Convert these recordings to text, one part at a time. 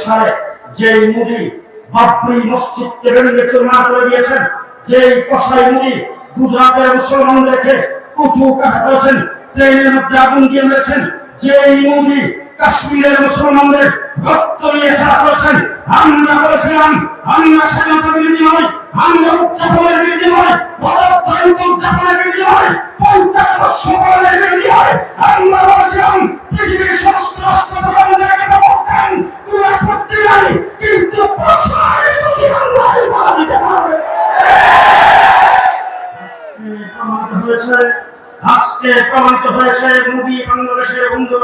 সালে যে মুদি বাবরি মসজিদকে ভেঙে চুরমার করে দিয়েছেন যে কসাই মুদি গুজরাটের মুসলমানদেরকে কুচু কাটা ট্রেনের মধ্যে আগুন দিয়ে মেরেছেন যে মুদি কাশ্মীরের মুসলমানদের রক্ত নিয়ে খেলা করেছেন আমরা বলেছিলাম আমরা স্বাধীনতা বিরোধী নয় আমরা উদযাপনের বিরোধী নয় স্বাধীনতা উদযাপনের বিরোধী নয় পঞ্চাশ বর্ষ পালনের বিরোধী আমরা বলেছিলাম পৃথিবীর সমস্ত রাষ্ট্র প্রধানদেরকে বলতেন আজকে প্রমাণিত হয়েছে মোদী বাংলাদেশের বন্ধু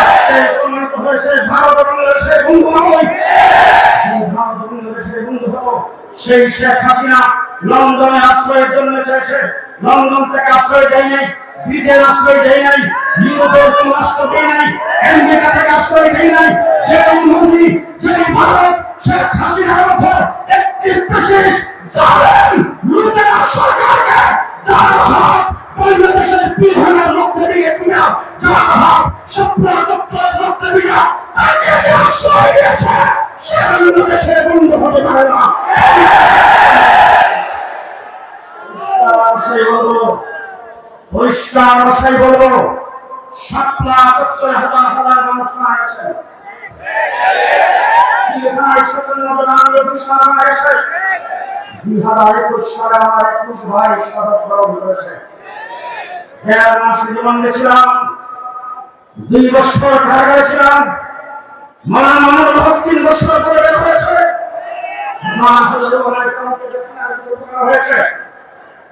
আজকে প্রমাণিত হয়েছে ভারত বাংলাদেশের বন্ধু ভারত বাংলাদেশের বন্ধু সেই শেখ হাসিনা। লন্ডনে আশ্রয়ের জন্য চেয়েছে, লন্ডন থেকে আশ্রয় দেয় নাই ব্রিটেন আশ্রয় দেয় নাই ইউরোপের কোন রাষ্ট্র দেয় নাই আমেরিকা থেকে আশ্রয় দেয় নাই। যে মোদী যে ভারত শেখ হাসিনার মতো একটি বিশেষ জানেন লুটেরা সরকারকে, যার হাত বাংলাদেশের বিধানের লক্ষ্যে দিয়ে কিনা, যার হাত স্বপ্ন লক্ষ্যে দিয়া তাকে আশ্রয় দিয়েছে। সে বাংলাদেশের বন্ধু হতে পারে না সেই বলব পরিষ্কার ভাষায় বলব শাপলা চত্বরে হাজার হাজার মানুষ মারা গেছে। মারা দুই বছর কারাগারে ছিলাম। মনে মনে বহুত তিন বছর করে হয়েছে। হয়েছে।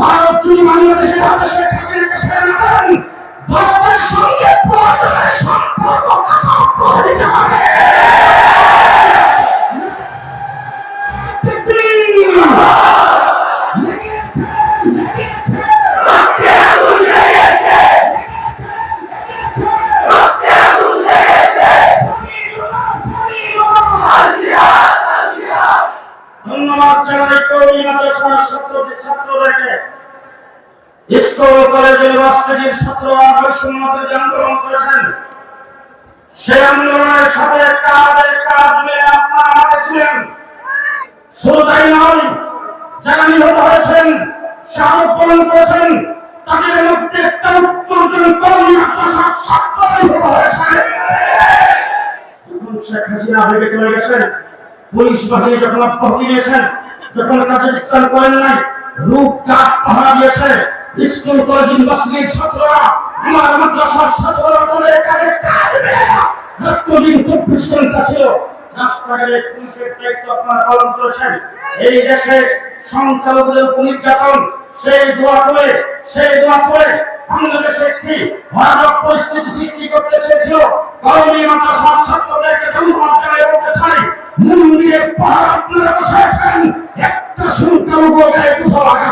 ভারত যদি বাংলাদেশের শেখ হাসিনাকে ছেড়ে না দেন ভারতের সঙ্গে প্রয়োজনের সম্পর্ক কাটা করে দিতে হবে ধন্যবাদ জানাই কর্মী মাদ্রাসার ছাত্র ছাত্রদেরকে স্কুল কলেজ ইউনিভার্সিটির ছাত্ররা বৈষম্যদের আন্দোলন করেছেন সেই আন্দোলনের সাথে কাজে কাজ মিলে আপনারা আমাকে শুধু তাই নয়, যারা নিহত হয়েছেন শাহরুখ পালন করেছেন, তাদের মধ্যে একটা উত্তরজন কর্মী মাদ্রাসার ছাত্র নিহত হয়েছে শেখ হাসিনা ভেবে চলে গেছেন, পুলিশ বাহিনী যখন অব্যাহতি নিয়েছেন যখন কাজে বিস্তার করেন নাই রূপ কাঠ পাহারা দিয়েছে স্কুল, কলেজ ইউনিভার্সিটির ছাত্ররা, আমার মাদ্রাসার ছাত্ররা বলে কাজে কাজ রক্তদিন চব্বিশ ঘণ্টা ছিল পুলিশের দায়িত্ব আপনারা পালন করেছেন, এই দেশে সংখ্যালঘুদের নির্যাতন, সেই দোয়া করে, সেই দোয়া করে বাংলাদেশে একটি ভয়ানক পরিস্থিতি সৃষ্টি করতে চেয়েছিল। কর্মী মাদ্রাসার ছাত্রদেরকে ধন্যবাদ জানাই মন দিয়ে পাহাড় আপনারা বসাইছেন একটা সংখ্যালঘু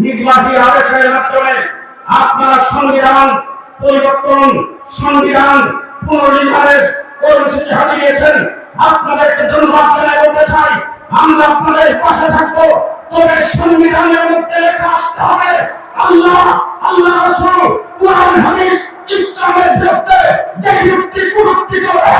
নির্বাহী আদেশের মাধ্যমে আপনারা সংবিধান পরিবর্তন, সংবিধান পুনর্নির্মাণের কর্মসূচি হাতে আমরা আপনাদের পাশে থাকব। তবে সংবিধানের মধ্যে লেখা আল্লাহ আল্লাহ রসুল, কোরআন, হাদিস, ইসলামের বিরুদ্ধে যে যুক্তি কুযুক্তি করে